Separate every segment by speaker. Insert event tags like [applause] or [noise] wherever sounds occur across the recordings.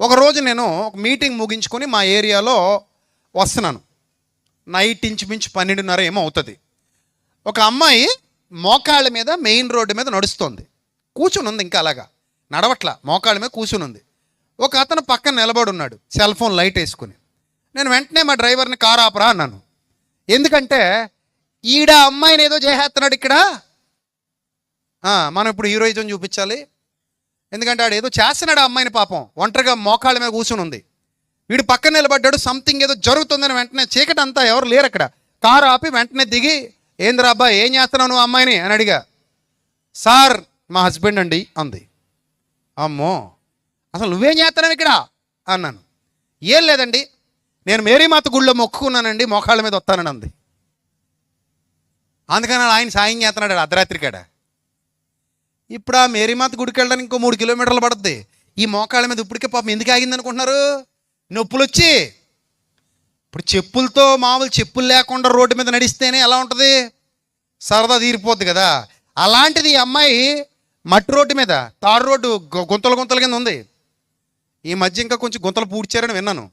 Speaker 1: ఒకరోజు నేను ఒక మీటింగ్ ముగించుకొని మా ఏరియాలో వస్తున్నాను. నైట్ ఇంచుమించు పన్నెండున్నర ఏమో అవుతుంది. ఒక అమ్మాయి మోకాళ్ళ మీద మెయిన్ రోడ్డు మీద నడుస్తోంది. కూర్చుని ఉంది ఇంకా అలాగా. నడవట్ల మోకాళ్ళ మీద కూర్చుని ఉంది. ఒక అతను పక్కన నిలబడి ఉన్నాడు సెల్ ఫోన్ లైట్ వేసుకుని. నేను వెంటనే మా డ్రైవర్ని కారు ఆపరా అన్నాను. ఎందుకంటే ఈడ అమ్మాయిని ఏదో చేసేస్తున్నాడు ఇక్కడ. మనం ఇప్పుడు హీరోయిజం చూపించాలి. ఎందుకంటే ఆడు ఏదో చేస్తున్నాడు ఆ అమ్మాయిని పాపం. ఒంటరిగా మోకాళ్ళ మీద కూర్చుని ఉంది. వీడు పక్కన నిలబడ్డాడు సంథింగ్ ఏదో జరుగుతుందని వెంటనే చీకటి అంతా ఎవరు లేరు అక్కడ. కారు ఆపి వెంటనే దిగి ఏందిరా అబ్బా ఏం చేస్తున్నావు నువ్వు అమ్మాయిని? అని అడిగా. సార్ మా హస్బెండ్ అండి అంది. అమ్మో అసలు నువ్వేం చేస్తున్నావు ఇక్కడ? అన్నాను. ఏం లేదండి నేను మేరీమాత గుళ్ళో మొక్కుకున్నానండి మోకాళ్ళ మీద వస్తానని అంది. అందుకని ఆయన సాయం చేస్తున్నాడు అర్ధరాత్రి కాడ. ఇప్పుడు ఆ మేరీమాత గుడికి వెళ్ళడానికి ఇంకో మూడు కిలోమీటర్లు పడుద్ది. ఈ మోకాళ్ళ మీద ఇప్పటికే పాపం ఎందుకు ఆగింది అనుకుంటున్నారు? నొప్పులు వచ్చి ఇప్పుడు చెప్పులతో మామూలు చెప్పులు లేకుండా రోడ్డు మీద నడిస్తేనే ఎలా ఉంటుంది? సరదా తీరిపోద్ది కదా. అలాంటిది ఈ అమ్మాయి మట్టి రోడ్డు మీద తాడు రోడ్డు గుంతలు గుంతల కింద ఉంది. ఈ మధ్య ఇంకా కొంచెం గుంతలు పూడ్చారని విన్నాను.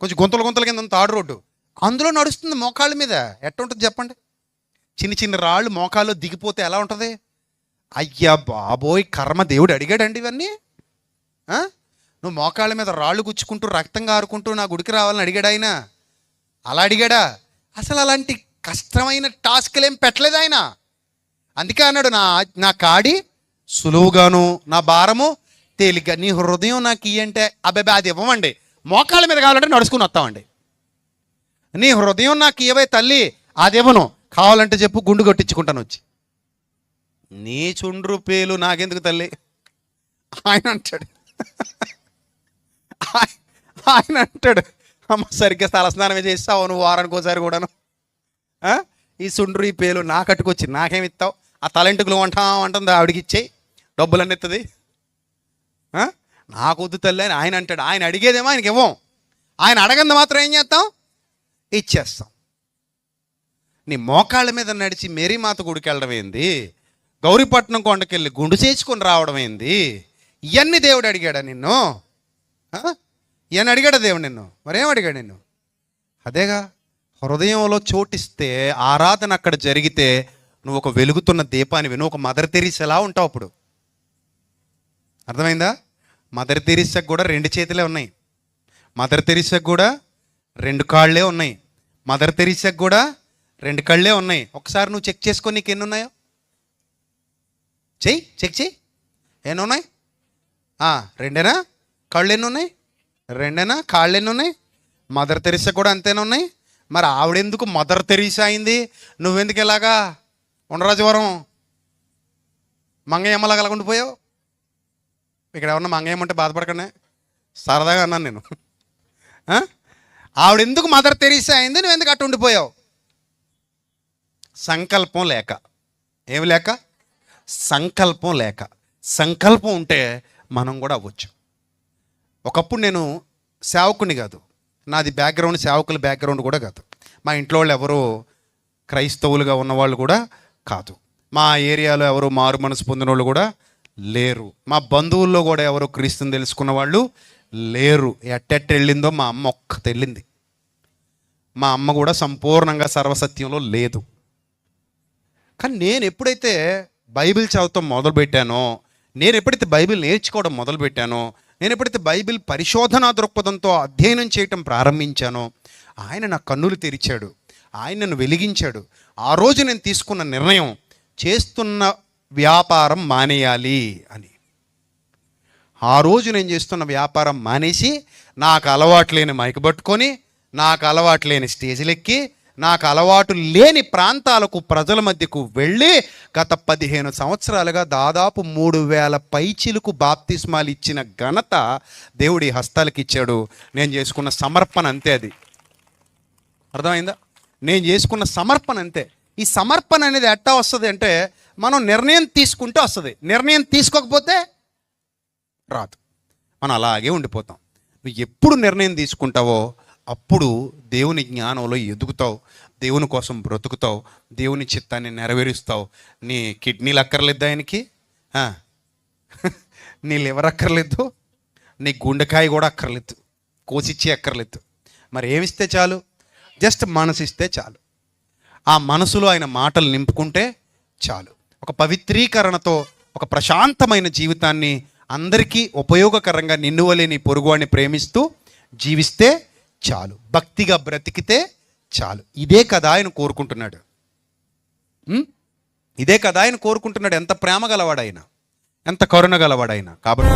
Speaker 1: కొంచెం గుంతలు గుంతల కింద ఉంది తాడు రోడ్డు. అందులో నడుస్తుంది మోకాళ్ళ మీద. ఎట్ట ఉంటుంది చెప్పండి? చిన్న చిన్న రాళ్ళు మోకాళ్ళు దిగిపోతే ఎలా ఉంటుంది? అయ్యా బాబోయ్ కర్మ దేవుడు అడిగాడండి ఇవన్నీ? నువ్వు మోకాళ్ళ మీద రాళ్ళు గుచ్చుకుంటూ రక్తం కారుకుంటూ నా గుడికి రావాలని అడిగాడు ఆయన? అలా అడిగాడా? అసలు అలాంటి కష్టమైన టాస్క్లు ఏం పెట్టలేదు ఆయన. అందుకే అన్నాడు నా నా కాడి సులువుగాను నా భారము తేలిగ్గా నీ హృదయం నాకు ఇయ్యంటే అబ్బాయి అది ఇవ్వమండి. మోకాళ్ళ మీద కావాలంటే నడుచుకుని వస్తామండి. నీ హృదయం నాకు ఇవ్వే తల్లి అది ఇవ్వను. కావాలంటే చెప్పు గుండు కొట్టించుకుంటాను వచ్చి. నీ చుండ్రు పేలు నాకెందుకు తల్లి? ఆయన అంటాడు. ఆయన అంటాడు అమ్మ సరిగ్గా తలస్నానమే చేస్తావు నువ్వు వారానికి ఒకసారి కూడాను. ఈ సుండ్రు ఈ పేలు నా కట్టుకొచ్చి నాకేమి ఇస్తావు? ఆ తలెంటుకులు వంటాం అంటుంది ఆవిడకి ఇచ్చేయి. డబ్బులన్నీ ఇస్తుంది నాకు వద్దు తల్లి అని ఆయన అంటాడు. ఆయన అడిగేదేమో ఆయనకి ఇవ్వం. ఆయన అడగంది మాత్రం ఏం చేస్తాం? ఇచ్చేస్తాం. నీ మోకాళ్ళ మీద నడిచి మేరీమాత గుడికి వెళ్ళడం ఏంది గౌరీపట్నం కొండకెళ్ళి గుండు చేసుకొని రావడం ఏంది? ఇవన్నీ దేవుడు అడిగాడా నిన్ను? ఇవన్నీ అడిగాడా దేవుడు నిన్ను? మరేం అడిగాడు నిన్ను? అదేగా హృదయంలో చోటిస్తే ఆరాధన అక్కడ జరిగితే నువ్వు ఒక వెలుగుతున్న దీపానివి నువ్వు ఒక మదర్ తెరీస్ ఎలా ఉంటావు అప్పుడు? అర్థమైందా? మదర్ తెరీసాకు కూడా రెండు చేతులే ఉన్నాయి. మదర్ తెరీసాకు కూడా రెండు కాళ్ళే ఉన్నాయి. మదర్ తెరీసాకు కూడా రెండు కళ్ళే ఉన్నాయి. ఒకసారి నువ్వు చెక్ చేసుకొని నీకు ఎన్ని ఉన్నాయో. చెయ్యి చెక్ చెయ్యి. ఎన్నున్నాయి? రెండేనా? కళ్ళు ఎన్ని ఉన్నాయి రెండేనా? కాళ్ళు ఎన్ని ఉన్నాయి మదర్ తెరీసా కూడా అంతేనా ఉన్నాయి మరి ఆవిడెందుకు మదర్ తెరీసా అయింది? నువ్వెందుకు ఇలాగా ఉండరాజవరం మంగయ్యమ్మలాగా అలా ఉండిపోయావు ఇక్కడ ఏమన్నా మంగయ్యమ్మ అంటే బాధపడకనే సరదాగా అన్నాను నేను. ఆవిడెందుకు మదర్ తెరీసా అయింది? నువ్వు ఎందుకు అట్టు ఉండిపోయావు సంకల్పం లేక. ఏమి లేక? సంకల్పం లేక. సంకల్పం ఉంటే మనం కూడా అవ్వచ్చు. ఒకప్పుడు నేను సేవకుని కాదు. నాది బ్యాక్గ్రౌండ్ సేవకుల బ్యాక్గ్రౌండ్ కూడా కాదు. మా ఇంట్లో వాళ్ళు ఎవరు క్రైస్తవులుగా ఉన్నవాళ్ళు కూడా కాదు. మా ఏరియాలో ఎవరు మారు మనసు పొందిన వాళ్ళు కూడా లేరు. మా బంధువుల్లో కూడా ఎవరు క్రీస్తుని తెలుసుకున్న వాళ్ళు లేరు. ఎట్టెట్ వెళ్ళిందో మా అమ్మ ఒక్క తెల్లింది. మా అమ్మ కూడా సంపూర్ణంగా సర్వసత్యంలో లేదు. కానీ నేను ఎప్పుడైతే బైబిల్ చదవటం మొదలుపెట్టానో నేను ఎప్పుడైతే బైబిల్ నేర్చుకోవడం మొదలుపెట్టానో నేను ఎప్పుడైతే బైబిల్ పరిశోధనా దృక్పథంతో అధ్యయనం చేయటం ప్రారంభించానో ఆయన నా కన్నులు తెరిచాడు. ఆయన నన్ను వెలిగించాడు. ఆ రోజు నేను తీసుకున్న నిర్ణయం చేస్తున్న వ్యాపారం మానేయాలి అని. ఆ రోజు నేను చేస్తున్న వ్యాపారం మానేసి నాకు అలవాటు లేని మైక్ పట్టుకొని నాకు అలవాటు లేని స్టేజ్లెక్కి నాకు అలవాటు లేని ప్రాంతాలకు ప్రజల మధ్యకు వెళ్ళి గత పదిహేను సంవత్సరాలుగా దాదాపు మూడు వేల పైచిలకు బాప్తిస్మాలు ఇచ్చిన ఘనత దేవుడి హస్తాలకు ఇచ్చాడు. నేను చేసుకున్న సమర్పణ అంతే అది. అర్థమైందా? నేను చేసుకున్న సమర్పణ అంతే. ఈ సమర్పణ అనేది ఎట్టా వస్తుంది అంటే మనం నిర్ణయం తీసుకుంటే వస్తుంది. నిర్ణయం తీసుకోకపోతే రాదు. మనం అలాగే ఉండిపోతాం. నువ్వు ఎప్పుడు నిర్ణయం తీసుకుంటావో అప్పుడు దేవుని జ్ఞానంలో ఎదుగుతావు దేవుని కోసం బ్రతుకుతావు దేవుని చిత్తాన్ని నెరవేరుస్తావు. నీ కిడ్నీలు అక్కర్లేదు ఆయనకి? [laughs] నీ లివర్ అక్కర్లేదు నీ గుండెకాయ కూడా అక్కర్లేదు కోసిచ్చి అక్కర్లేదు. మరి ఏమిస్తే చాలు? జస్ట్ మనసు ఇస్తే చాలు. ఆ మనసులో ఆయన మాటలు నింపుకుంటే చాలు. ఒక పవిత్రీకరణతో ఒక ప్రశాంతమైన జీవితాన్ని అందరికీ ఉపయోగకరంగా నిన్నువలేని పొరుగువాడిని ప్రేమిస్తూ జీవిస్తే చాలు. భక్తిగా బ్రతికితే చాలు. ఇదే కదా ఆయన కోరుకుంటున్నాడు? ఇదే కదా ఆయన కోరుకుంటున్నాడు. ఎంత ప్రేమ గలవాడైనా ఎంత కరుణ గలవాడైనా. కాబట్టి